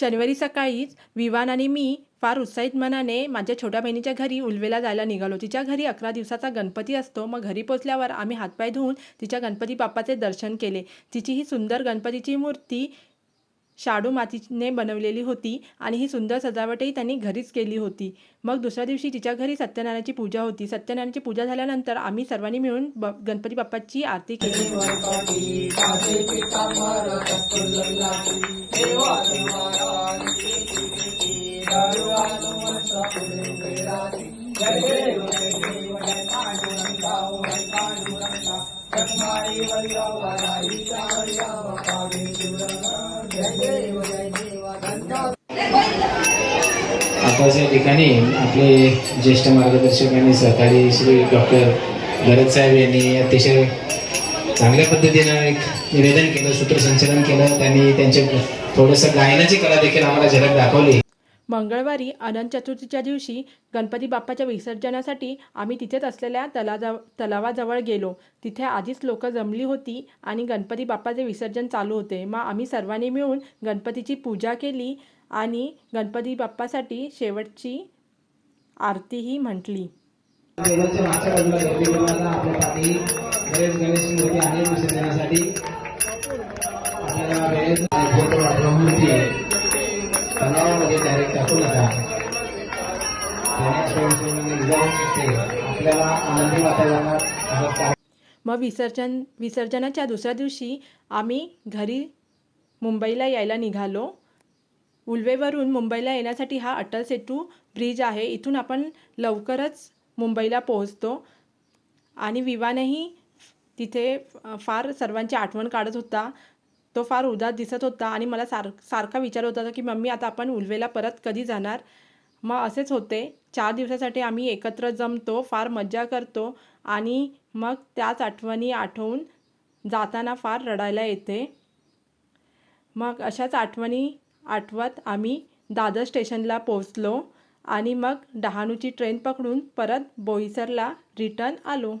शनिवारी सकाळीच विवान आणि मी फार उत्साहित मनाने माझ्या छोट्या बहिणीच्या घरी उलवेला जायला निघालो. तिच्या घरी अकरा दिवसाचा गणपती असतो. मग घरी पोचल्यावर आम्ही हातपाय धुवून तिच्या गणपती बाप्पाचे दर्शन केले. तिची ही सुंदर गणपतीची मूर्ती शाडू मातीने बनवलेली होती आणि ही सुंदर सजावटही त्यांनी घरीच केली होती मग दुसऱ्या दिवशी तिच्या घरी सत्यनारायणाची पूजा होती सत्यनारायणाची पूजा झाल्यानंतर आम्ही सर्वांनी मिळून ब गणपती बाप्पाची आरती केली आताच या ठिकाणी आपले ज्येष्ठ मार्गदर्शक आणि सहकारी श्री डॉक्टर भरत साहेब यांनी अतिशय चांगल्या पद्धतीनं एक निवेदन केलं सूत्रसंचलन केलं त्यांनी त्यांचे थोडंसं गायनाची कला देखील आम्हाला झलक दाखवली. मंगळवारी अनंत चतुर्थीच्या दिवशी गणपती बाप्पाच्या विसर्जनासाठी आम्ही तिथेच असलेल्या तलाजव तलावाजवळ गेलो. तिथे आधीच लोक जमली होती आणि गणपती बाप्पाचे विसर्जन चालू होते. मग आम्ही सर्वांनी मिळून गणपतीची पूजा केली आणि गणपती बाप्पासाठी शेवटची आरतीही म्हटली. देवाच्या मागच्या बाजूला गर्दी आपल्या बरेच गणेश मूर्ती आहेत विसर्जनासाठी. डायरेक्ट टाकू नका शकते आपल्याला आनंदी वातावरणात मग विसर्जन विसर्जनाच्या दुसऱ्या दिवशी आम्ही घरी मुंबईला यायला निघालो. उल्वेवरून मुंबईला येण्यासाठी हा अटल सेतू ब्रिज आहे. इथून आपण लवकरच मुंबईला पोहोचतो. आणि विवानही तिथे फार सर्वांची आठवण काढत होता. तो फार उदास दिसत होता आणि मला सार सारखा विचार होता की मम्मी आता आपण उलवेला परत कधी जाणार? मग असेच होते. चार दिवसासाठी आम्ही एकत्र जमतो फार मज्जा करतो आणि मग त्याच आठवणी आठवून जाताना फार रडायला येते. मग अशाच आठवणी आठवत आम्ही दादर स्टेशनला पोचलो आणि मग डहाणूची ट्रेन पकडून परत बोईसरला रिटर्न आलो.